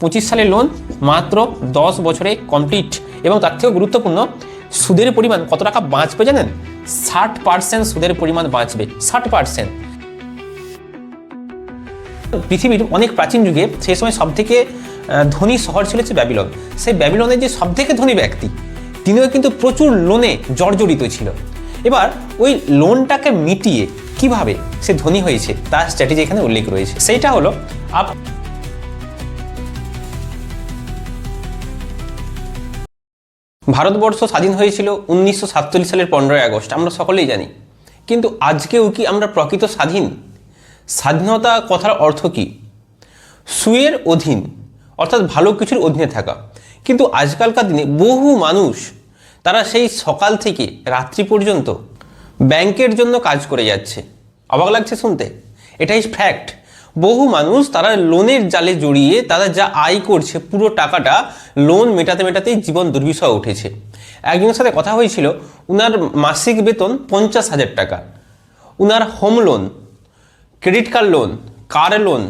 পঁচিশ সালের লোন মাত্র দশ বছরে কমপ্লিট এবং তার থেকেও গুরুত্বপূর্ণ, সুদের পরিমাণ কত টাকা বাঁচবে জানেন? ষাট পার্সেন্ট সুদের পরিমাণ বাঁচবে, ষাট পার্সেন্ট পৃথিবীর অনেক প্রাচীন যুগে সেই সময় সব থেকে ধনী শহর ছিল হচ্ছে ব্যাবিলন। সেই ব্যাবিলনের যে সব থেকে ধনী ব্যক্তি, তিনিও কিন্তু প্রচুর লোনে জর্জরিত ছিল। এবার ওই লোনটাকে মিটিয়ে কীভাবে সে ধনী হয়েছে, তার স্ট্র্যাটেজি এখানে উল্লেখ রয়েছে। সেইটা হলো, আপ ভারতবর্ষ স্বাধীন হয়েছিল উনিশশো সাতচল্লিশ সালের পনেরোই আগস্ট, আমরা সকলেই জানি। কিন্তু আজকেও কি আমরা প্রকৃত স্বাধীন? স্বাধীনতা কথার অর্থ কি? সুয়ের অধীন, অর্থাৎ ভালো কিছুর অধীনে থাকা। কিন্তু আজকালকার দিনে বহু মানুষ, তারা সেই সকাল থেকে রাত্রি পর্যন্ত ব্যাংকের জন্য কাজ করে যাচ্ছে। অবাক লাগছে শুনতে? এটাই ফ্যাক্ট বহু মানুষ তারা লোনের জালে জড়িয়ে তারা যা আয় করছে, পুরো টাকাটা লোন মেটাতে মেটাতেই জীবন দুর্বিষহ উঠেছে। একজনের সাথে কথা হয়েছিল, উনার মাসিক বেতন পঞ্চাশ হাজার টাকা। উনার home loan credit card loan car loan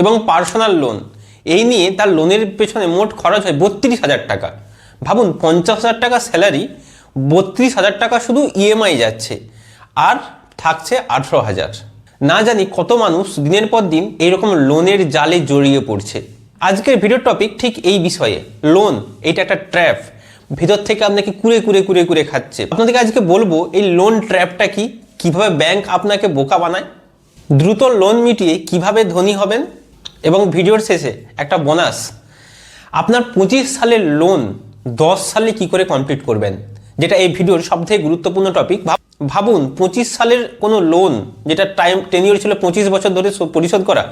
এবং পার্সোনাল লোন এই নিয়ে তার লোনের পেছনে মোট খরচ হয় বত্রিশ হাজার টাকা। ভাবুন, পঞ্চাশ হাজার টাকা স্যালারি বত্রিশ হাজার টাকা শুধু ইএমআই যাচ্ছে, আর থাকছে আঠেরো হাজার। না জানি কত মানুষ দিনের পর দিন এইরকম লোনের জালে জড়িয়ে পড়ছে। আজকের ভিডিওর টপিক ঠিক এই বিষয়ে। লোন এটা একটা ট্র্যাপ ভিতর থেকে আপনাকে কুড়ে কুড়ে কুড়ে কুড়ে খাচ্ছে? আপনাদেরকে আজকে বলব, এই লোন ট্র্যাপটা কি? কীভাবে ব্যাংক আপনাকে বোকা বানায়? দ্রুত লোন মিটিয়ে কীভাবে ধনী হবেন? এবং ভিডিওর শেষে একটা বোনাস আপনার পঁচিশ সালের লোন দশ সালে কি করে কমপ্লিট করবেন? যেটা এই ভিডিওর সবথেকে গুরুত্বপূর্ণ টপিক ভাবুন, পঁচিশ সালের কোনো লোন যেটা টাইম টেনিওর ছিল, পঁচিশ বছর ধরে পরিশোধ করা,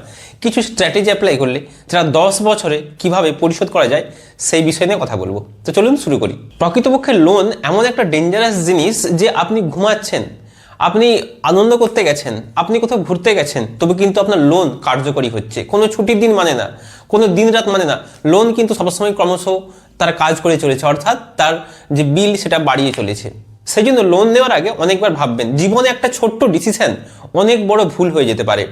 কিছু স্ট্র্যাটেজি অ্যাপ্লাই করলে যেটা দশ বছরে কীভাবে পরিশোধ করা যায়, সেই বিষয় নিয়ে কথা বলব। তো চলুন শুরু করি। প্রকৃতপক্ষে লোন এমন একটা ডেঞ্জারাস জিনিস যে আপনি ঘুমাচ্ছেন, আপনি আনন্দ করতে গেছেন, আপনি কোথাও ঘুরতে গেছেন, তবে কিন্তু আপনার লোন কার্যকরী হচ্ছে। কোনো ছুটির দিন মানে না, কোনো দিন রাত মানে না। লোন কিন্তু সবসময় ক্রমশ তার কাজ করে চলেছে, অর্থাৎ তার যে বিল সেটা বাড়িয়ে চলেছে। সেই জন্য লোন নেওয়ার আগে অনেকবার ভাববেন, জীবনে একটা ছোট্ট ডিসিশন অনেক বড় ভুল হয়ে যেতে পারে।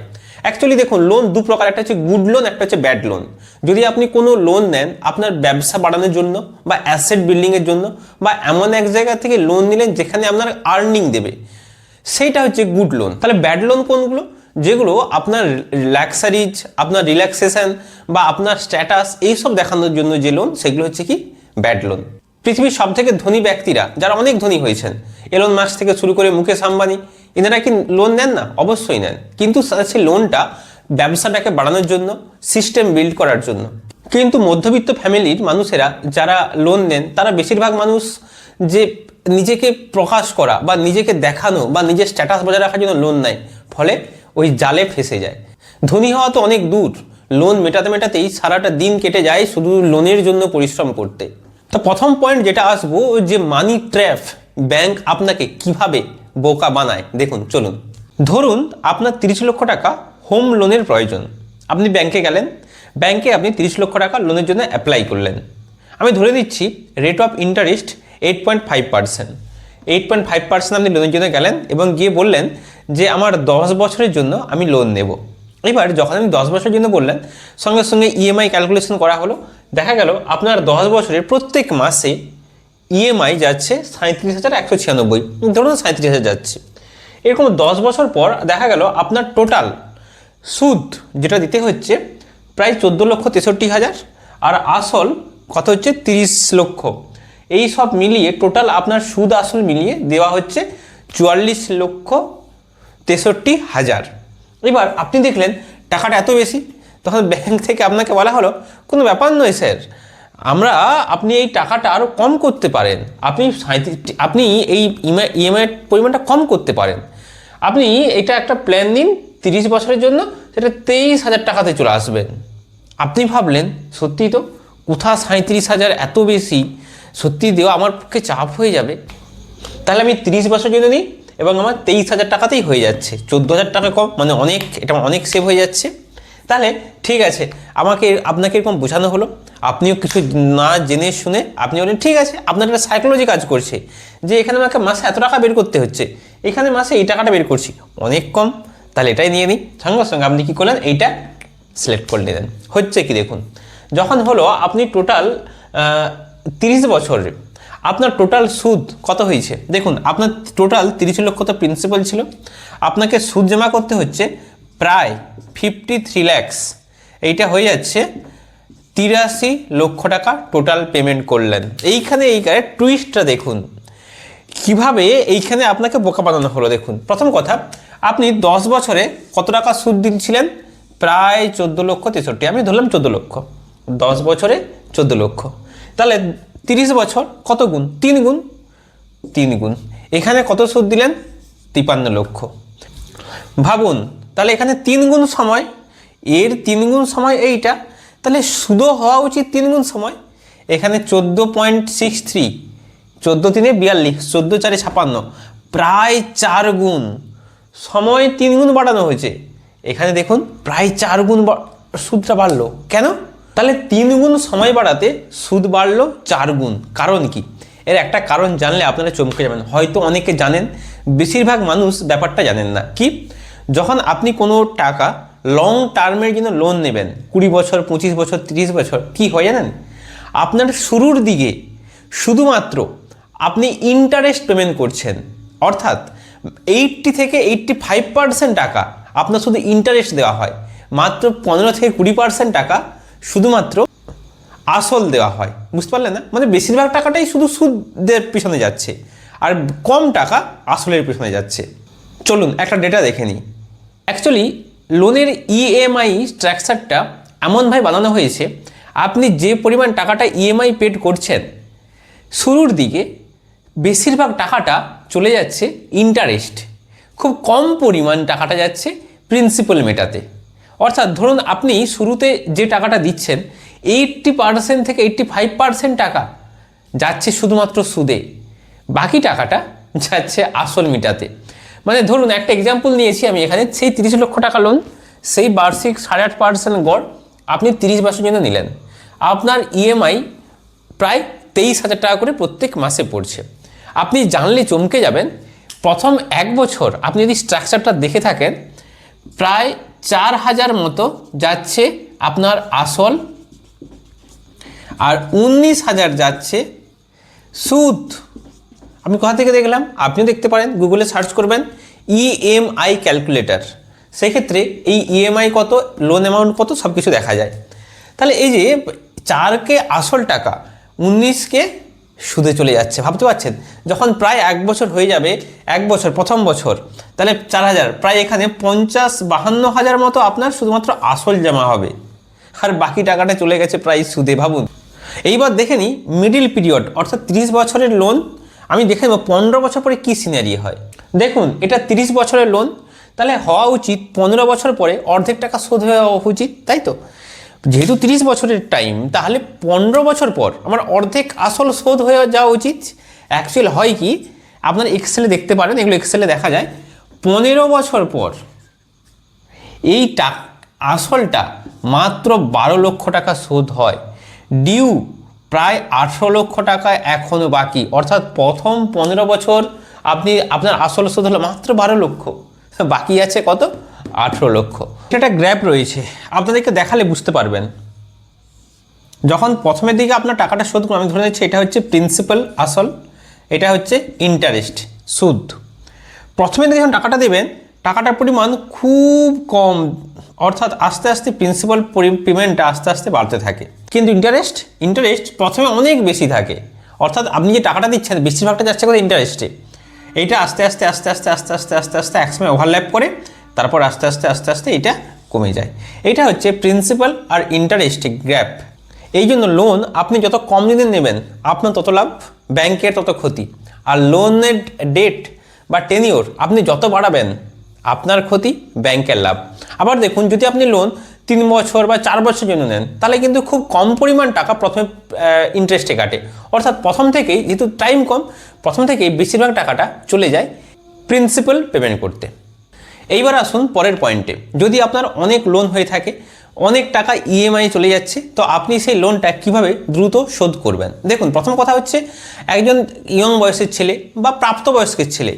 অ্যাকচুয়ালি দেখুন লোন দু প্রকার, একটা হচ্ছে গুড লোন একটা হচ্ছে ব্যাড লোন যদি আপনি কোনো লোন নেন আপনার ব্যবসা বাড়ানোর জন্য বা অ্যাসেট বিল্ডিংয়ের জন্য বা এমন এক জায়গা থেকে লোন নিলেন যেখানে আপনার আর্নিং দেবে, সেইটা হচ্ছে গুড লোন তাহলে ব্যাড লোন কোনগুলো? যেগুলো আপনার লাক্সারিজ আপনার রিল্যাক্সেশন বা আপনার স্ট্যাটাস এইসব দেখানোর জন্য যে লোন সেগুলো হচ্ছে কি? ব্যাড লোন পৃথিবীর সব থেকে ধনী ব্যক্তিরা, যারা অনেক ধনী হয়েছেন এলন মাস থেকে শুরু করে মুকেশ আম্বানি, এনারা কি লোন নেন না? অবশ্যই নেন। কিন্তু সেই লোনটা ব্যবসাটাকে বাড়ানোর জন্য সিস্টেম বিল্ড করার জন্য। কিন্তু মধ্যবিত্ত ফ্যামিলির মানুষেরা যারা লোন নেন, তারা বেশিরভাগ মানুষ যে নিজেকে প্রকাশ করা বা নিজেকে দেখানো বা নিজের স্ট্যাটাস বজায় রাখার জন্য লোন নেয়, ফলে ওই জালে ফেসে যায়। ধনী হওয়া তো অনেক দূর। লোন মেটাতে মেটাতেই সারাটা দিন কেটে যায় শুধু লোনের জন্য পরিশ্রম করতে। তো প্রথম পয়েন্ট যেটা আসব, যে মানি ট্র্যাপ ব্যাংক আপনাকে কীভাবে বোকা বানায়? দেখুন, চলুন। ধরুন, আপনার তিরিশ লক্ষ টাকা হোম লোনের প্রয়োজন। আপনি ব্যাংকে গেলেন ব্যাংকে আপনি তিরিশ লক্ষ টাকা লোনের জন্য অ্যাপ্লাই করলেন। আমি ধরে দিচ্ছি rate of interest eight point five percent eight point five percent আপনি লোনের জন্য গেলেন এবং গিয়ে বললেন যে, আমার দশ বছরের জন্য আমি লোন নেব। এবার যখন আমি দশ বছরের জন্য বললেন, সঙ্গে সঙ্গে ইএমআই ক্যালকুলেশন করা হলো দেখা গেল আপনার দশ বছরের প্রত্যেক মাসে ইএমআই যাচ্ছে সাঁত্রিশ হাজার একশো ছিয়ানব্বই। ধরুন সাঁত্রিশ হাজার যাচ্ছে। এরকম দশ বছর পর দেখা গেল আপনার টোটাল সুদ যেটা দিতে হচ্ছে প্রায় চোদ্দ লক্ষ তেষট্টি হাজার আর আসল কত হচ্ছে তিরিশ লক্ষ। এই সব মিলিয়ে টোটাল আপনার সুদ আসল মিলিয়ে দেওয়া হচ্ছে চুয়াল্লিশ লক্ষ তেষট্টি হাজার। এবার আপনি দেখলেন টাকাটা এত বেশি। তখন ব্যাংক থেকে আপনাকে বলা হলো, কোনো ব্যাপার নয় স্যার আমরা, আপনি এই টাকাটা আরও কম করতে পারেন। আপনি আপনি এই ইএমআই পরিমাণটা কম করতে পারেন। আপনি এটা একটা প্ল্যান নিন, তিরিশ বছরের জন্য, সেটা তেইশ হাজার টাকাতে চলে আসবেন আপনি ভাবলেন, সত্যি তো? কোথা সাঁত্রিশ হাজার এত বেশি? সত্যি দেওয়া আমার পক্ষে চাপ হয়ে যাবে। তাহলে আমি তিরিশ বছর জন্য নিই, এবং আমার তেইশ হাজার টাকাতেই হয়ে যাচ্ছে। চোদ্দ হাজার টাকা কম মানে অনেক, এটা অনেক সেভ হয়ে যাচ্ছে। তাহলে ঠিক আছে, আমাকে আপনাকে এরকম বোঝানো হলো। আপনিও কিছু না জেনে শুনে আপনি বলেন, ঠিক আছে, আপনার একটা সাইকোলজি কাজ করছে, যে এখানে আমাকে মাসে এত টাকা বের করতে হচ্ছে, এখানে মাসে এই টাকাটা বের করছি, অনেক কম, তাহলে এটাই নিয়ে নিই। সঙ্গে সঙ্গে আপনি কী করলেন, এইটা সিলেক্ট করে নিলেন। হচ্ছে কি দেখুন, যখন হলো আপনি টোটাল তিরিশ বছরে, আপনার টোটাল সুদ কত হয়েছে? দেখুন, আপনার টোটাল তিরিশ লক্ষ তো প্রিন্সিপাল ছিল, আপনাকে সুদ জমা করতে হচ্ছে প্রায় ফিফটি থ্রি ল্যাক্স এইটা হয়ে যাচ্ছে তিরাশি লক্ষ টাকা টোটাল পেমেন্ট করলেন। এইখানে এইখানে টুইস্টটা দেখুন। কীভাবে এইখানে আপনাকে বোকা বানানো হলো দেখুন। প্রথম কথা, আপনি দশ বছরে কত টাকা সুদ দিচ্ছিলেন? প্রায় চোদ্দ লক্ষ তেষট্টি। আমি ধরলাম চোদ্দ লক্ষ। দশ বছরে চোদ্দ লক্ষ। তাহলে তিরিশ বছর কত গুণ? তিন গুণ। তিন গুণ। এখানে কত সুদ দিলেন? তিপান্ন লক্ষ। ভাবুন তাহলে এখানে তিন গুণ সময়, এর তিন গুণ সময় এইটা, তাহলে সুদও হওয়া উচিত তিন গুণ সময়। এখানে চোদ্দ পয়েন্ট সিক্স থ্রি, চোদ্দ তিনে বিয়াল্লিশ, চোদ্দ চারে ছাপান্ন, প্রায় চার গুণ। সময় তিন গুণ বাড়ানো হয়েছে। এখানে দেখুন, প্রায় চার গুণ সুদটা বাড়লো। কেন? তাহলে তিন গুণ সময় বাড়াতে সুদ বাড়লো চার গুণ। কারণ কি? এর একটা কারণ জানলে আপনারা চমকে যাবেন। হয়তো অনেকে জানেন, বেশিরভাগ মানুষ ব্যাপারটা জানেন না। কি? যখন আপনি কোনো টাকা লং টার্মের জন্য লোন নেবেন, কুড়ি বছর, পঁচিশ বছর, তিরিশ বছর, কি হয় জানেন? আপনার শুরুর দিকে শুধুমাত্র আপনি ইন্টারেস্ট পেমেন্ট করছেন, অর্থাৎ এইটটি থেকে এইটটি ফাইভ পার্সেন্ট টাকা আপনার শুধু ইন্টারেস্ট দেওয়া হয়, মাত্র পনেরো থেকে কুড়ি পার্সেন্ট টাকা শুধুমাত্র আসল দেওয়া হয়, বুঝতে পারলেন না? মানে বেশিরভাগ টাকাটাই শুধু সুদের পিছনে যাচ্ছে, আর কম টাকা আসলের পিছনে যাচ্ছে। চলুন, একটা ডেটা দেখে নিই। অ্যাকচুয়ালি লোনের ইএমআই স্ট্রাকচারটা এমনভাবে বানানো হয়েছে, আপনি যে পরিমাণ টাকাটা ইএমআই পেড করছেন, শুরুর দিকে বেশিরভাগ টাকাটা চলে যাচ্ছে ইন্টারেস্ট খুব কম পরিমাণ টাকাটা যাচ্ছে প্রিন্সিপাল মেটাতে। অর্থাৎ ধরুন আপনি শুরুতে যে টাকাটা দিচ্ছেন এইট্টি পার্সেন্ট থেকে এইট্টি ফাইভ পার্সেন্ট টাকা যাচ্ছে শুধুমাত্র সুদে, বাকি টাকাটা যাচ্ছে আসল মেটাতে। মানে ধরুন একটা এক্সাম্পল নিয়েছি আমি এখানে, সেই তিরিশ লক্ষ টাকা লোন সেই বার্ষিক সাড়ে আট পার্সেন্ট গড় আপনি তিরিশ মাসের জন্য নিলেন। আপনার ইএমআই প্রায় তেইশ হাজার টাকা করে প্রত্যেক মাসে পড়ছে। আপনি জানলে চমকে যাবেন, প্রথম এক বছর আপনি যদি স্ট্রাকচারটা দেখে থাকেন, প্রায় চার হাজার মতো যাচ্ছে আপনার আসল আর উনিশ হাজার যাচ্ছে সুদ। আমি কোথা থেকে দেখলাম? আপনিও দেখতে পারেন গুগলে সার্চ করবেন ইএমআই ক্যালকুলেটর সেক্ষেত্রে এই ইএমআই কত লোন অ্যামাউন্ট কত সব কিছু দেখা যায়। তাহলে এই যে চারকে আসল টাকা উনিশকে সুদে চলে যাচ্ছে, ভাবতে পারছেন? যখন প্রায় এক বছর হয়ে যাবে, এক বছর, প্রথম বছর, তাহলে চার হাজার, প্রায় এখানে পঞ্চাশ বাহান্ন হাজার মতো আপনার শুধুমাত্র আসল জমা হবে। আর বাকি টাকাটা চলে গেছে প্রায় সুদে, ভাবুন। এইবার দেখে নিই মিডিল পিরিয়ড অর্থাৎ তিরিশ বছরের লোন আমি দেখে নেব পনেরো বছর পরে কী সিনারি হয়। দেখুন, এটা তিরিশ বছরের লোন তাহলে হওয়া উচিত পনেরো বছর পরে অর্ধেক টাকা শোধ হওয়া উচিত, তাই তো? যেহেতু তিরিশ বছরের টাইম তাহলে পনেরো বছর পর আমার অর্ধেক আসল শোধ হয়ে যাওয়া উচিত। অ্যাকচুয়াল হয় কি? আপনার এক্সেলে দেখতে পারেন, এগুলো এক্সেলে দেখা যায়। পনেরো বছর পর এই টাক, আসলটা মাত্র বারো লক্ষ টাকা শোধ হয়। ডিউ প্রায় আঠেরো লক্ষ টাকা এখনও বাকি। অর্থাৎ প্রথম পনেরো বছর আপনি আপনার আসল শোধ হলো মাত্র বারো লক্ষ। বাকি আছে কত? আঠেরো লক্ষ। এটা গ্র্যাপ রয়েছে। আপনাদেরকে দেখালে বুঝতে পারবেন। যখন প্রথমের দিকে আপনার টাকাটা শোধ করুন, আমি ধরে নিচ্ছি এটা হচ্ছে প্রিন্সিপাল আসল, এটা হচ্ছে ইন্টারেস্ট সুদ। প্রথমে যখন টাকাটা দেবেন টাকাটার পরিমাণ খুব কম, অর্থাৎ আস্তে আস্তে প্রিন্সিপাল পেমেন্টটা আস্তে আস্তে বাড়তে থাকে। কিন্তু ইন্টারেস্ট ইন্টারেস্ট প্রথমে অনেক বেশি থাকে। অর্থাৎ আপনি যে টাকাটা দিচ্ছেন, বেশিরভাগটা যাচ্ছে কোথায়? ইন্টারেস্টে এইটা আস্তে আস্তে আস্তে আস্তে আস্তে আস্তে আস্তে আস্তে একসময় ওভারল্যাপ করে, তারপর আস্তে আস্তে আস্তে আস্তে এটা কমে যায়। এটা হচ্ছে প্রিন্সিপাল আর ইন্টারেস্ট গ্যাপ এই জন্য লোন আপনি যত কম দিনে নেবেন, আপনার তত লাভ ব্যাংকের তত ক্ষতি। আর লোনের ডেট বা টেনিওর আপনি যত বাড়াবেন আপনার ক্ষতি, ব্যাংকের লাভ। আবার দেখুন, যদি আপনি লোন তিন বছর বা চার বছর জন্য নেন, তাহলে কিন্তু খুব কম পরিমাণ টাকা প্রথমে ইন্টারেস্টে কাটে। অর্থাৎ প্রথম থেকেই, যেহেতু টাইম কম, প্রথম থেকেই বেশিরভাগ টাকাটা চলে যায় প্রিন্সিপাল পেমেন্ট করতে। এইবার আসুন পরের পয়েন্টে যদি আপনার অনেক লোন হয়ে থাকে, অনেক টাকা ইএমআই চলে যাচ্ছে, তো আপনি সেই লোনটা কীভাবে দ্রুত শোধ করবেন? দেখুন, প্রথম কথা হচ্ছে, একজন ইয়ং বয়সের ছেলে বা প্রাপ্তবয়স্কের ছেলে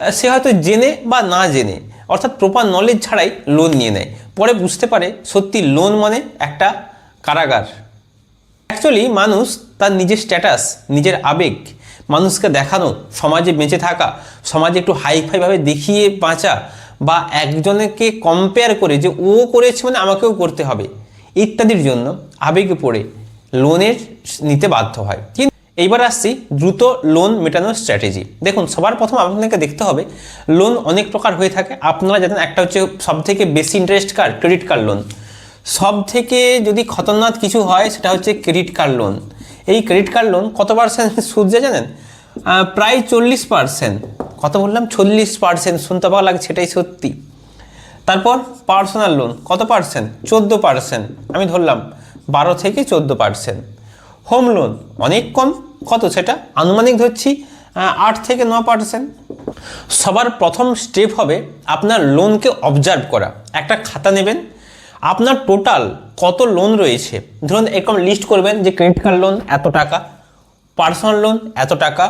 সে হয়তো জেনে বা না জেনে, অর্থাৎ প্রপার নলেজ ছাড়াই লোন নিয়ে নেয়। পরে বুঝতে পারে সত্যি লোন মানে একটা কারাগার। অ্যাকচুয়ালি মানুষ তার নিজের স্ট্যাটাস নিজের আবেগ, মানুষকে দেখানো, সমাজে বেঁচে থাকা, সমাজে একটু হাইফাইভাবে দেখিয়ে বাঁচা বা একজনকে কম্পেয়ার করে যে ও করেছে মানে আমাকেও করতে হবে, ইত্যাদির জন্য আবেগে পড়ে লোনের নিতে বাধ্য হয়। কিন্তু এইবার আসছি দ্রুত লোন মেটানোর স্ট্র্যাটেজি দেখুন, সবার প্রথম আপনাকে দেখতে হবে লোন অনেক প্রকার হয়ে থাকে। আপনারা জানেন, একটা হচ্ছে সব থেকে বেশি ইন্টারেস্ট কার? ক্রেডিট কার্ড লোন সব থেকে যদি খতরনাক কিছু হয়, সেটা হচ্ছে ক্রেডিট কার্ড লোন এই ক্রেডিট কার্ড লোন কত পার্সেন্ট সুদ জানেন? প্রায় চল্লিশ পার্সেন্ট কত বললাম? চল্লিশ পার্সেন্ট শুনতে পাওয়া লাগছে সেটাই সত্যি। তারপর পার্সোনাল লোন কত পার্সেন্ট চোদ্দ পার্সেন্ট আমি ধরলাম, বারো থেকে চোদ্দ পার্সেন্ট হোম লোন অনেক কম, কত সেটা? আনুমানিক ধরছি আট থেকে ন পার্সেন্ট সবার প্রথম স্টেপ হবে আপনার লোনকে অবজার্ভ করা। একটা খাতা নেবেন। আপনার টোটাল কত লোন রয়েছে? ধরুন, এরকম লিস্ট করবেন যে ক্রেডিট কার্ড লোন এত টাকা পার্সোনাল লোন এত টাকা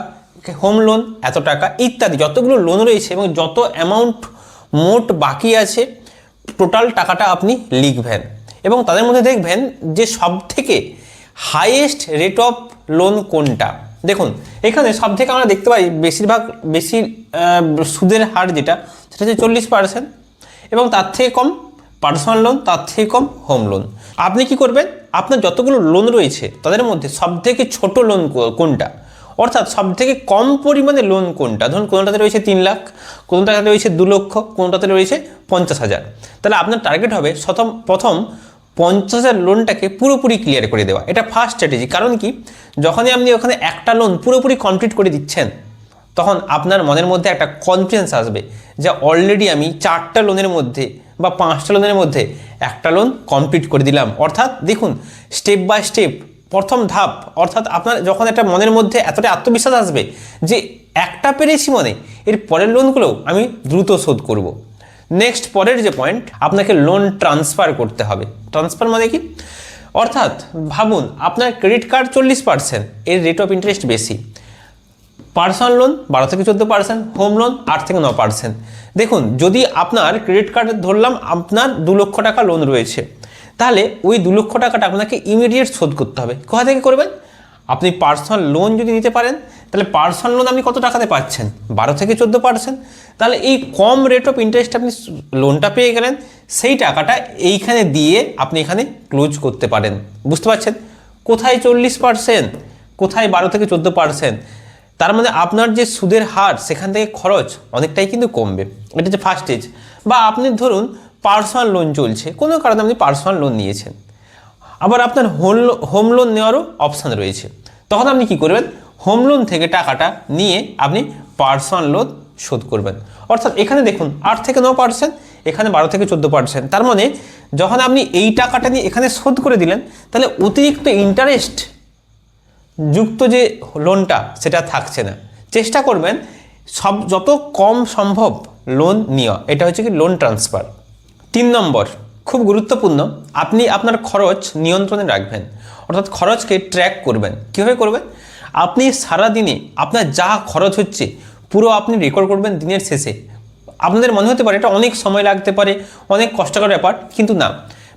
হোম লোন এত টাকা, ইত্যাদি। যতগুলো লোন রয়েছে এবং যত অ্যামাউন্ট মোট বাকি আছে টোটাল টাকাটা আপনি লিখবেন। এবং তাদের মধ্যে দেখবেন যে সব থেকে হাইয়েস্ট রেট অফ লোন কোনটা? দেখুন, এখানে সব থেকে আমরা দেখতে পাই বেশিরভাগ, বেশি সুদের হার যেটা, সেটা হচ্ছে চল্লিশ পার্সেন্ট এবং তার থেকে কম পার্সোনাল লোন তার থেকে কম হোম লোন আপনি কি করবেন? আপনার যতগুলো লোন রয়েছে, তাদের মধ্যে সব থেকে ছোট লোন কোনটা? অর্থাৎ সব থেকে কম পরিমাণে লোন কোনটা? ধরুন, কোনোটাতে রয়েছে তিন লাখ, কোনোটাতে রয়েছে দু লক্ষ, কোনোটাতে রয়েছে পঞ্চাশ হাজার। তাহলে আপনার টার্গেট হবে প্রথম পঞ্চাশ হাজার লোনটাকে পুরোপুরি ক্লিয়ার করে দেওয়া। এটা ফার্স্ট স্ট্র্যাটেজি কারণ কি? যখনই আপনি ওখানে একটা লোন পুরোপুরি কমপ্লিট করে দিচ্ছেন, তখন আপনার মনের মধ্যে একটা কনফিডেন্স আসবে যে অলরেডি আমি চারটা লোনের মধ্যে বা পাঁচটা লোনের মধ্যে একটা লোন কমপ্লিট করে দিলাম। অর্থাৎ দেখুন স্টেপ বাই স্টেপ প্রথম ধাপ, অর্থাৎ আপনার যখন একটা মনের মধ্যে এতটা আত্মবিশ্বাস আসবে যে একটা পেরেছি মনে, এর পরের লোনগুলো আমি দ্রুত শোধ করব। নেক্সট পরের যে পয়েন্ট আপনাকে লোন ট্রান্সফার করতে হবে। ট্রান্সফার মানে কি? অর্থাৎ, ভাবুন, আপনার ক্রেডিট কার্ড চল্লিশ পার্সেন্ট এর রেট অফ ইন্টারেস্ট বেশি। পার্সোনাল লোন বারো থেকে চোদ্দ পার্সেন্ট হোম লোন আট থেকে ন পার্সেন্ট দেখুন, যদি আপনার ক্রেডিট কার্ড ধরলাম, আপনার দু লক্ষ টাকা লোন রয়েছে, তাহলে ওই দু লক্ষ টাকাটা আপনাকে ইমিডিয়েট শোধ করতে হবে। কোথা থেকে করবেন? আপনি পার্সোনাল লোন যদি নিতে পারেন, তাহলে পার্সোনাল লোন আপনি কত টাকাতে পাচ্ছেন? বারো থেকে চোদ্দ পার্সেন্ট। তাহলে এই কম রেট অফ ইন্টারেস্ট আপনি লোনটা পেয়ে গেলেন, সেই টাকাটা এইখানে দিয়ে আপনি এখানে ক্লোজ করতে পারেন। বুঝতে পারছেন? কোথায় চল্লিশ পার্সেন্ট? কোথায় বারো থেকে চোদ্দ পার্সেন্ট? তার মানে আপনার যে সুদের হার, সেখান থেকে খরচ অনেকটাই কিন্তু কমবে। এটা হচ্ছে ফার্স্ট স্টেজ বা আপনি ধরুন, পার্সোনাল লোন চলছে, কোনো কারণে আপনি পার্সোনাল লোন নিয়েছেন। আবার আপনার হোম হোম লোন নেওয়ারও অপশান রয়েছে। তখন আপনি কি করবেন? হোম লোন থেকে টাকাটা নিয়ে আপনি পার্সোনাল লোন শোধ করবেন। অর্থাৎ এখানে দেখুন, আট থেকে ন পার্সেন্ট এখানে বারো থেকে চোদ্দ পার্সেন্ট তার মানে যখন আপনি এই টাকাটা নিয়ে এখানে শোধ করে দিলেন, তাহলে অতিরিক্ত ইন্টারেস্ট যুক্ত যে লোনটা সেটা থাকছে না। চেষ্টা করবেন সব, যত কম সম্ভব লোন নেওয়া। এটা হচ্ছে কি লোন ট্রান্সফার তিন নম্বর খুব গুরুত্বপূর্ণ, আপনি আপনার খরচ নিয়ন্ত্রণে রাখবেন। অর্থাৎ খরচকে ট্র্যাক করবেন। কীভাবে করবেন? আপনি সারা দিনে আপনার যা খরচ হচ্ছে, পুরো আপনি রেকর্ড করবেন দিনের শেষে। আপনাদের মনে হতে পারে এটা অনেক সময় লাগতে পারে, অনেক কষ্টকর ব্যাপার, কিন্তু না।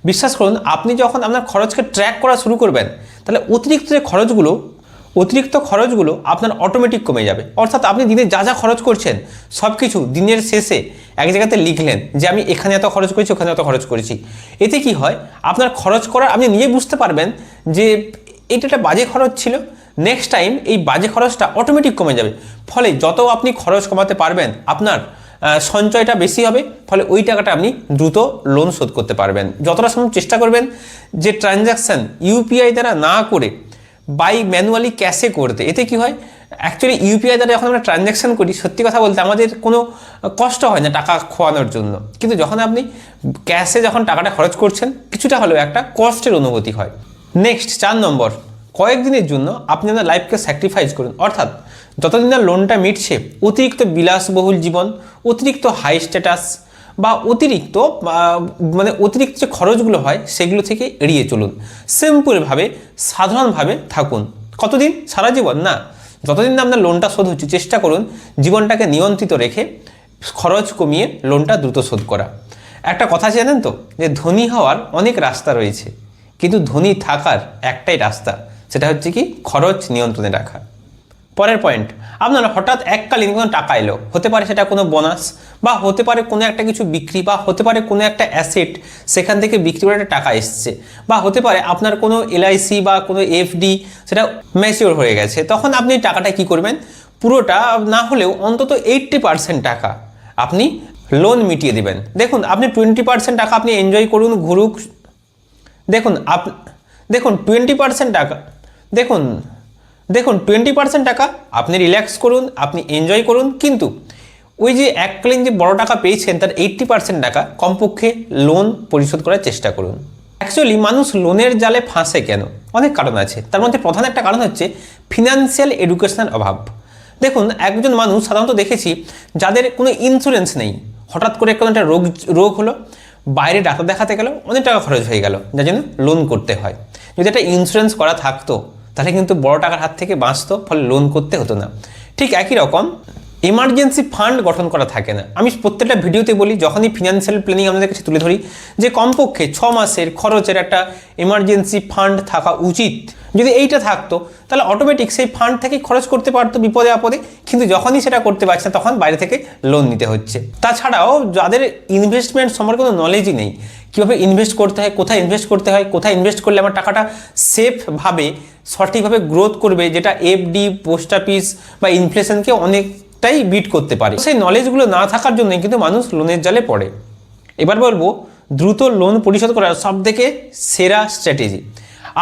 বিশ্বাস করুন, আপনি যখন আপনার খরচকে ট্র্যাক করা শুরু করবেন, তাহলে অতিরিক্ত যে খরচগুলো অতিরিক্ত খরচগুলো আপনার অটোমেটিক কমে যাবে। অর্থাৎ আপনি দিনে যা যা খরচ করছেন সব কিছু দিনের শেষে এক জায়গাতে লিখলেন যে আমি এখানে এত খরচ করেছি, ওখানে এত খরচ করেছি। এতে কি হয়? আপনার খরচ করার আপনি নিজে বুঝতে পারবেন যে এটা একটা বাজে খরচ ছিল। নেক্সট টাইম এই বাজে খরচটা অটোমেটিক কমে যাবে। ফলে যত আপনি খরচ কমাতে পারবেন, আপনার সঞ্চয়টা বেশি হবে। ফলে ওই টাকাটা আপনি দ্রুত লোন শোধ করতে পারবেন। যতটা সম্ভব চেষ্টা করবেন যে ট্রানজ্যাকশান ইউপিআই দ্বারা না করে বাই ম্যানুয়ালি ক্যাশে করতে। এতে কি হয়? অ্যাকচুয়ালি ইউপিআই দ্বারা যখন আমরা ট্রানজ্যাকশন করি, সত্যি কথা বলতে আমাদের কোনো কষ্ট হয় না টাকা খোয়ানোর জন্য। কিন্তু যখন আপনি ক্যাশে যখন টাকাটা খরচ করছেন, কিছুটা হলেও একটা কষ্টের অনুভূতি হয়। নেক্সট চার নম্বর, কয়েকদিনের জন্য আপনি আপনার লাইফকে স্যাক্রিফাইস করুন। অর্থাৎ, যতদিন না লোনটা মিটছে, অতিরিক্ত বিলাসবহুল জীবন, অতিরিক্ত হাই স্ট্যাটাস বা অতিরিক্ত মানে অতিরিক্ত যে খরচগুলো হয় সেগুলো থেকে এড়িয়ে চলুন। সিম্পলভাবে সাধারণভাবে থাকুন। কতদিন? সারা জীবন? না। যতদিন না আপনার লোনটা শোধ হচ্ছে, চেষ্টা করুন জীবনটাকে নিয়ন্ত্রিত রেখে খরচ কমিয়ে লোনটা দ্রুত শোধ করা। একটা কথা জানেন তো, যে ধনী হওয়ার অনেক রাস্তা রয়েছে। কিন্তু ধনী থাকার একটাই রাস্তা, সেটা হচ্ছে কি? খরচ নিয়ন্ত্রণে রাখা। পরের পয়েন্ট আপনার হঠাৎ এককালীন কোনো টাকা এলো। হতে পারে সেটা কোনো বোনাস বা হতে পারে কোনো একটা কিছু বিক্রি বা হতে পারে কোনো একটা অ্যাসেট সেখান থেকে বিক্রি করে একটা টাকা এসছে বা হতে পারে আপনার কোনো এলআইসি বা কোনো এফডি সেটা ম্যাচিওর হয়ে গেছে। তখন আপনি টাকাটা কি করবেন? পুরোটা না হলেও অন্তত এইট্টি পার্সেন্ট টাকা আপনি লোন মিটিয়ে দিবেন। দেখুন, আপনি টোয়েন্টি পার্সেন্ট টাকা আপনি এনজয় করুন, ঘুরুক। দেখুন, আপ দেখুন টোয়েন্টি পার্সেন্ট টাকা দেখুন দেখুন টোয়েন্টি পার্সেন্ট টাকা আপনি রিল্যাক্স করুন, আপনি এনজয় করুন, কিন্তু ওই যে এককালীন যে বড় টাকা পেয়েছেন, তার এইট্টি পার্সেন্ট টাকা কমপক্ষে লোন পরিশোধ করার চেষ্টা করুন। অ্যাকচুয়ালি মানুষ লোনের জালে ফাঁসে কেন? অনেক কারণ আছে। তার মধ্যে প্রধান একটা কারণ হচ্ছে ফিনান্সিয়াল এডুকেশনের অভাব। দেখুন, একজন মানুষ, সাধারণত দেখেছি, যাদের কোনো ইন্স্যুরেন্স নেই, হঠাৎ করে কোনো একটা রোগ রোগ হলো, বাইরে ডাক্তার দেখাতে গেল, অনেক টাকা খরচ হয়ে গেল, যার জন্য লোন করতে হয়। যদি একটা ইন্স্যুরেন্স করা থাকতো তাহলে কিন্তু বড় টাকার হাত থেকে বাঁচতো, ফলে লোন করতে হতো না। ঠিক একই রকম এমার্জেন্সি ফান্ড গঠন করা থাকে না। আমি প্রত্যেকটা ভিডিওতে বলি, যখনই ফিনান্সিয়াল প্ল্যানিং আমাদের কাছে তুলে ধরি, যে কমপক্ষে ছ মাসের খরচের একটা এমার্জেন্সি ফান্ড থাকা উচিত। যদি এইটা থাকতো, তাহলে অটোমেটিক সেই ফান্ড থেকে খরচ করতে পারতো বিপদে আপদে, কিন্তু যখনই সেটা করতে পারছে না, তখন বাইরে থেকে লোন নিতে হচ্ছে। তাছাড়াও যাদের ইনভেস্টমেন্ট সম্পর্কে কোনো নলেজই নেই, কীভাবে ইনভেস্ট করতে হয়, কোথায় ইনভেস্ট করতে হয়, কোথায় ইনভেস্ট করলে আমার টাকাটা সেফভাবে সঠিকভাবে গ্রোথ করবে, যেটা এফডি পোস্ট অফিস বা ইনফ্লেশনকে অনেকটাই বিট করতে পারে। সেই নলেজগুলো না থাকার জন্যই কিন্তু মানুষ লোনের জালে পড়ে। এবার বলব, দ্রুত লোন পরিশোধ করার সব থেকে সেরা স্ট্র্যাটেজি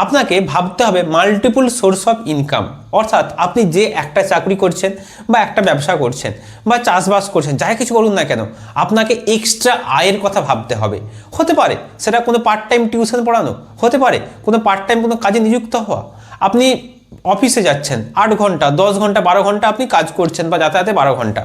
আপনাকে ভাবতে হবে মাল্টিপল সোর্স অফ ইনকাম অর্থাৎ আপনি যে একটা চাকরি করছেন বা একটা ব্যবসা করছেন বা চাষবাস করছেন, যাই কিছু করুন না কেন, আপনাকে এক্সট্রা আয়ের কথা ভাবতে হবে। হতে পারে সেটা কোনো পার্ট টাইম টিউশন পড়ানো, হতে পারে কোনো পার্ট টাইম কোনো কাজে নিযুক্ত হওয়া। আপনি অফিসে যাচ্ছেন, আট ঘণ্টা, দশ ঘণ্টা, বারো ঘণ্টা আপনি কাজ করছেন বা যাতায়াতে বারো ঘণ্টা,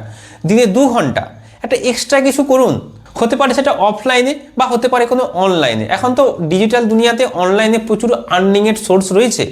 দিনে দু ঘণ্টা। একটা এক্সট্রা কিছু করুন হতে পারে সেটা অফলাইনে বা হতে পারে কোনো অনলাইনে এখন তো ডিজিটাল দুনিয়াতে অনলাইনে প্রচুর আর্নিংয়ের সোর্স রয়েছে।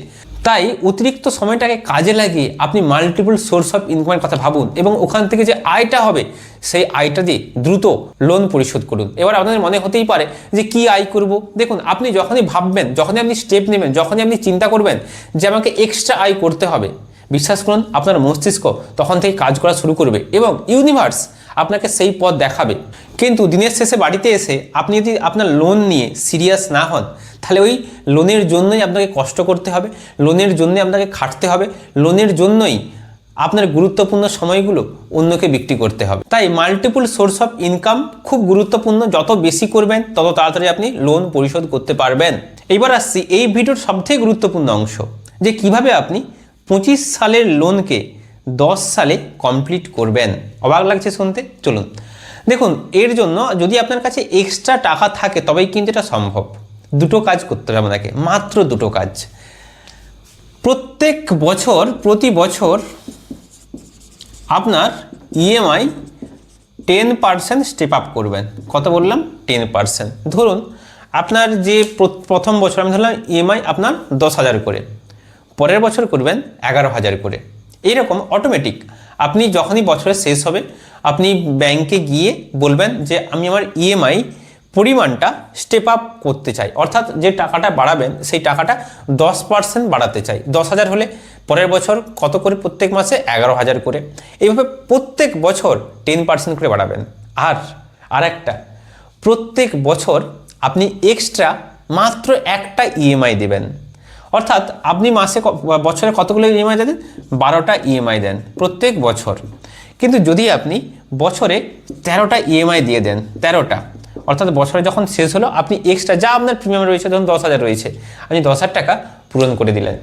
তাই অতিরিক্ত সময়টাকে কাজে লাগিয়ে আপনি মাল্টিপল সোর্স অফ ইনকামের কথা ভাবুন এবং ওখান থেকে যে আয়টা হবে, সেই আয়টা দিয়ে দ্রুত লোন পরিশোধ করুন। এবার আপনাদের মনে হতেই পারে যে কি আয় করব? দেখুন, আপনি যখনই ভাববেন, যখনই আপনি স্টেপ নেবেন, যখনই আপনি চিন্তা করবেন যে আমাকে এক্সট্রা আয় করতে হবে, বিশ্বাস করুন, আপনার মস্তিষ্ক তখন থেকে কাজ করা শুরু করবে এবং ইউনিভার্স আপনাকে সেই পথ দেখাবে। কিন্তু দিনের শেষে বাড়িতে এসে আপনি যদি আপনার লোন নিয়ে সিরিয়াস না হন, তাহলে ওই লোনের জন্যই আপনাকে কষ্ট করতে হবে লোনের জন্যই আপনাকে খাটতে হবে লোনের জন্যই আপনার গুরুত্বপূর্ণ সময়গুলো অন্যকে বিক্রি করতে হবে। তাই মাল্টিপল সোর্স অফ ইনকাম খুব গুরুত্বপূর্ণ, যত বেশি করবেন, তত তাড়াতাড়ি আপনি লোন পরিশোধ করতে পারবেন। এবার আসছি এই ভিডিওর সবথেকে গুরুত্বপূর্ণ অংশ, যে কীভাবে আপনি পঁচিশ সালের লোনকে সালে কমপ্লিট করবেন। অবাক লাগছে শুনতে? চলুন। দেখুন, এর জন্য যদি আপনার কাছে এক্সট্রা টাকা থাকে, তবেই কিন্তু এটা সম্ভব। দুটো কাজ করতে হবে আপনাকে, মাত্র দুটো কাজ। প্রত্যেক বছর, প্রতি বছর আপনার EMI ten percent step up করবেন। কত বললাম? টেন পার্সেন্ট ধরুন, আপনার যে প্র- প্রথম বছর আমি ধরলাম ইএমআই আপনার দশ হাজার করে। পরের বছর করবেন এগারো হাজার করে। এইরকম অটোমেটিক আপনি যখনই বছরের শেষ হবে, আপনি ব্যাংকে গিয়ে বলবেন যে, আমি আমার ইএমআই পরিমাণটা স্টেপ আপ করতে চাই। অর্থাৎ যে টাকাটা বাড়াবেন, সেই টাকাটা দশ পার্সেন্ট বাড়াতে চাই। দশ হাজার হলে পরের বছর কত করে প্রত্যেক মাসে? এগারো হাজার করে। এইভাবে প্রত্যেক বছর টেন পার্সেন্ট করে বাড়াবেন। আর আর একটা প্রত্যেক বছর আপনি এক্সট্রা মাত্র একটা ইএমআই দেবেন। অর্থাৎ আপনি মাসে বছরে কতগুলো ইএমআই দেন? বারোটা ইএমআই দেন প্রত্যেক বছর। কিন্তু যদি আপনি বছরে তেরোটা ইএমআই দিয়ে দেন, তেরোটা, অর্থাৎ বছরে যখন শেষ হলো, আপনি এক্সট্রা যা আপনার প্রিমিয়াম রয়েছে, ধরুন দশ হাজার রয়েছে, আপনি দশ হাজার টাকা পূরণ করে দিলেন।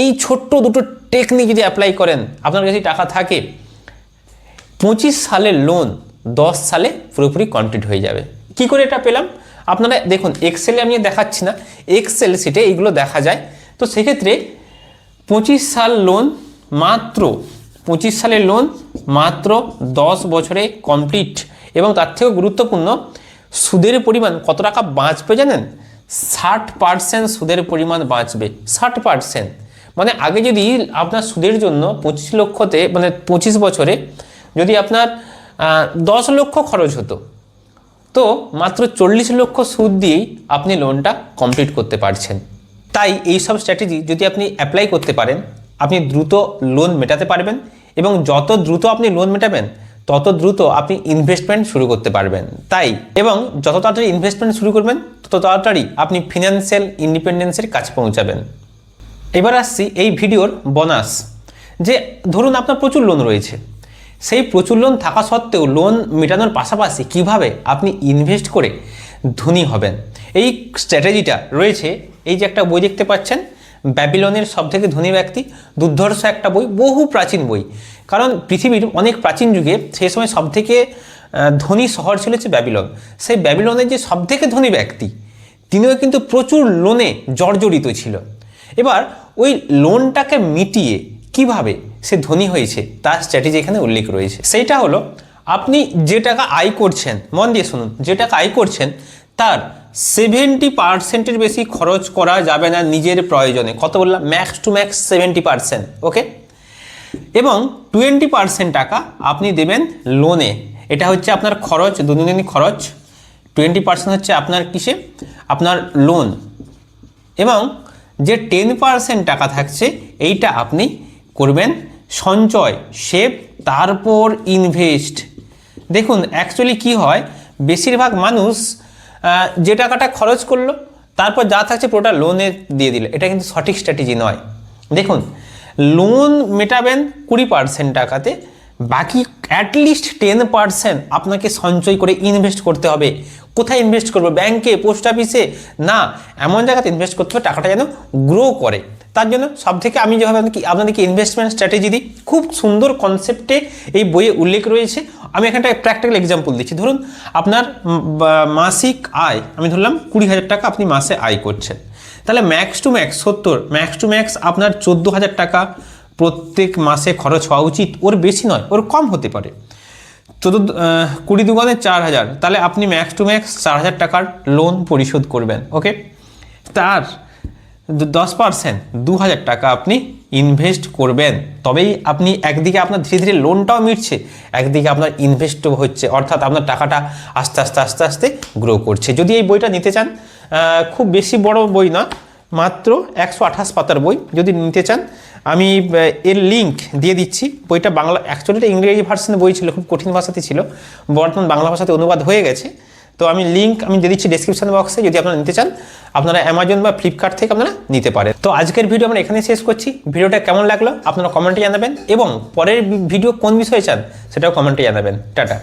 এই ছোট্ট দুটো টেকনিক যদি অ্যাপ্লাই করেন, আপনার কাছে টাকা থাকে, পঁচিশ সালের লোন দশ সালে পুরোপুরি কমপ্লিট হয়ে যাবে। কি করে এটা পেলাম? আপনারা দেখুন এক্সেলে আমি দেখাচ্ছি না। এক্সেল সিটে এইগুলো দেখা যায়। তো সেক্ষেত্রে পঁচিশ সাল লোন মাত্র, পঁচিশ সালের লোন মাত্র দশ বছরে কমপ্লিট এবং তার থেকেও গুরুত্বপূর্ণ, সুদের পরিমাণ কত টাকা বাঁচবে জানেন? ষাট পার্সেন্ট সুদের পরিমাণ বাঁচবে, ষাট পার্সেন্ট মানে আগে যদি আপনার সুদের জন্য পঁচিশ লক্ষতে মানে পঁচিশ বছরে যদি আপনার দশ লক্ষ খরচ হতো, তো মাত্র চল্লিশ লক্ষ সুদ দিয়েই আপনি লোনটা কমপ্লিট করতে পারছেন। তাই এই সব স্ট্র্যাটেজি যদি আপনি অ্যাপ্লাই করতে পারেন, আপনি দ্রুত লোন মেটাতে পারবেন এবং যত দ্রুত আপনি লোন মেটাবেন, তত দ্রুত আপনি ইনভেস্টমেন্ট শুরু করতে পারবেন। তাই এবং যত তাড়াতাড়ি ইনভেস্টমেন্ট শুরু করবেন, তত তাড়াতাড়ি আপনি ফিনান্সিয়াল ইন্ডিপেন্ডেন্সের কাছে পৌঁছাবেন। এবার আসছি এই ভিডিওর বোনাস যে ধরুন আপনার প্রচুর লোন রয়েছে। সেই প্রচুর লোন থাকা সত্ত্বেও লোন মেটানোর পাশাপাশি কীভাবে আপনি ইনভেস্ট করে ধনী হবেন? এই স্ট্র্যাটেজিটা রয়েছে এই যে একটা বই দেখতে পাচ্ছেন, ব্যাবিলনের সব থেকে ধনী ব্যক্তি, দুর্ধর্ষ একটা বই, বহু প্রাচীন বই। কারণ পৃথিবীর অনেক প্রাচীন যুগে সেই সময় সব থেকে ধনী শহর ছিল হচ্ছে ব্যাবিলন। সেই ব্যাবিলনের যে সব থেকে ধনী ব্যক্তি, তিনিও কিন্তু প্রচুর লোনে জর্জরিত ছিল। এবার ওই লোনটাকে মিটিয়ে কীভাবে সে ধনী হয়েছে, তার স্ট্র্যাটেজি এখানে উল্লেখ রয়েছে। সেইটা হলো, আপনি যে টাকা আয় করছেন, মন দিয়ে শুনুন, যে টাকা আয় করছেন, তার সেভেন্টি পার্সেন্টের বেশি খরচ করা যাবে না নিজের প্রয়োজনে। কত বললাম? Max to max seventy percent okay এবং টোয়েন্টি পার্সেন্ট টাকা আপনি দেবেন লোনে এটা হচ্ছে আপনার খরচ, দৈনন্দিন খরচ। টোয়েন্টি পার্সেন্ট হচ্ছে আপনার কিসে? আপনার লোন এবং যে টেন পার্সেন্ট টাকা থাকছে, এইটা আপনি করবেন সঞ্চয় সেভ তারপর ইনভেস্ট দেখুন অ্যাকচুয়ালি কি হয়? বেশিরভাগ মানুষ যে টাকাটা খরচ করল, তারপর যা থাকছে পুরোটা লোনে দিয়ে দিল। এটা কিন্তু সঠিক স্ট্র্যাটেজি নয়। দেখুন লোন মেটাবেন কুড়ি পার্সেন্ট টাকাতে, বাকি অ্যাটলিস্ট টেন পার্সেন্ট আপনাকে সঞ্চয় করে ইনভেস্ট করতে হবে। কোথায় ইনভেস্ট করব? ব্যাংকে পোস্ট অফিসে না, এমন জায়গাতে ইনভেস্ট করতে হবে, টাকাটা যেন গ্রো করে। তার জন্য সব থেকে আমি যেভাবে আপনাকে আপনাদেরকে ইনভেস্টমেন্ট স্ট্র্যাটেজি দিই খুব সুন্দর কনসেপ্টে এই বইয়ে উল্লেখ রয়েছে। আমি এখানটা প্র্যাকটিক্যাল এক্সাম্পল দিচ্ছি। ধরুন আপনার মাসিক আয় আমি ধরলাম কুড়ি হাজার টাকা আপনি মাসে আয় করছেন। তাহলে ম্যাক্স টু ম্যাক্স সত্তর ম্যাক্স টু ম্যাক্স আপনার চোদ্দ হাজার টাকা প্রত্যেক মাসে খরচ হওয়া উচিত। ওর বেশি নয় ওর কম হতে পারে। আহ, কুড়ি দুগুণে চার হাজার তাহলে আপনি ম্যাক্স টু ম্যাক্স চার হাজার টাকার লোন পরিশোধ করবেন ওকে তার দশ পার্সেন্ট, দু হাজার টাকা আপনি ইনভেস্ট করবেন। তবেই আপনি একদিকে আপনার ধীরে ধীরে লোনটাও মিটছে, একদিকে আপনার ইনভেস্টও হচ্ছে, অর্থাৎ আপনার টাকাটা আস্তে আস্তে আস্তে আস্তে গ্রো করছে। যদি এই বইটা নিতে চান খুব বেশি বড় বই না মাত্র একশো আঠাশ পাতার বই যদি নিতে চান, আমি এর লিঙ্ক দিয়ে দিচ্ছি। বইটা বাংলা অ্যাকচুয়ালি এটা ইংরেজি ভার্সনে বই ছিল, খুব কঠিন ভাষাতে ছিল। বর্তমান বাংলা ভাষাতে অনুবাদ হয়ে গেছে। তো আমি লিঙ্ক আমি দিয়ে দিচ্ছি ডিসক্রিপশন বক্সে যদি আপনারা নিতে চান, আপনারা অ্যামাজন বা ফ্লিপকার্ট থেকে আপনারা নিতে পারেন। তো আজকের ভিডিও আমরা এখানে শেষ করছি। ভিডিওটা কেমন লাগল, আপনারা কমেন্টে জানাবেন এবং পরের ভিডিও কোন বিষয়ে চান, সেটাও কমেন্টে জানাবেন। টাটা।